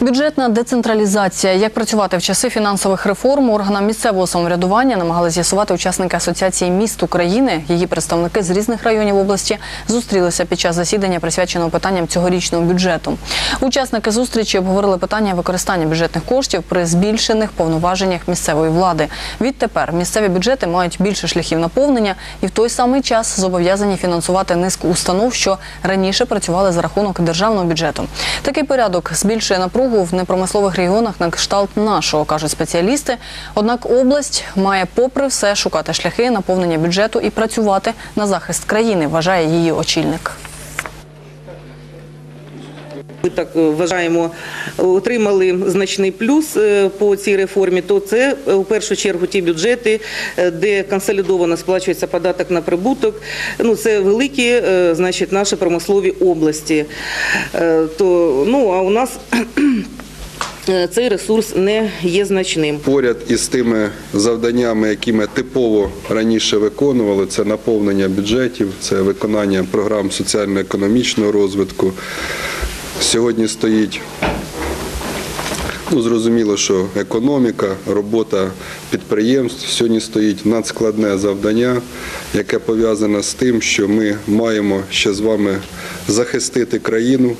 Бюджетна децентралізація. Як працювати в часи фінансових реформ органам місцевого самоврядування намагали з'ясувати учасники Асоціації міст України. Її представники з різних районів області зустрілися під час засідання, присвяченого питанням цьогорічного бюджету. Учасники зустрічі обговорили питання використання бюджетних коштів при збільшених повноваженнях місцевої влади. Відтепер місцеві бюджети мають більше шляхів наповнення і в той самий час зобов'язані фінансувати низку установ, що раніше працювали за рахунок державного бюджету. Такий порядок збільшує напругу в непромислових регіонах на кшталт нашого, кажуть спеціалісти. Однак область має, попри все, шукати шляхи наповнення бюджету і працювати на захист країни, вважає її очільник. Ми так е, вважаємо, отримали значний плюс е, по цій реформі. То це е, у першу чергу ті бюджети, е, де консолідовано сплачується податок на прибуток. Ну це великі, е, значить, наші промислові області. Е, То ну а у нас. е, Цей ресурс не є значним. Поряд із тими завданнями, які ми типово раніше виконували, це наповнення бюджетів, це виконання програм соціально-економічного розвитку. Сьогодні стоїть Ну, зрозуміло, що економіка, робота підприємств сьогодні стоїть надскладне завдання, яке пов'язане з тим, що ми маємо ще з вами захистити країну.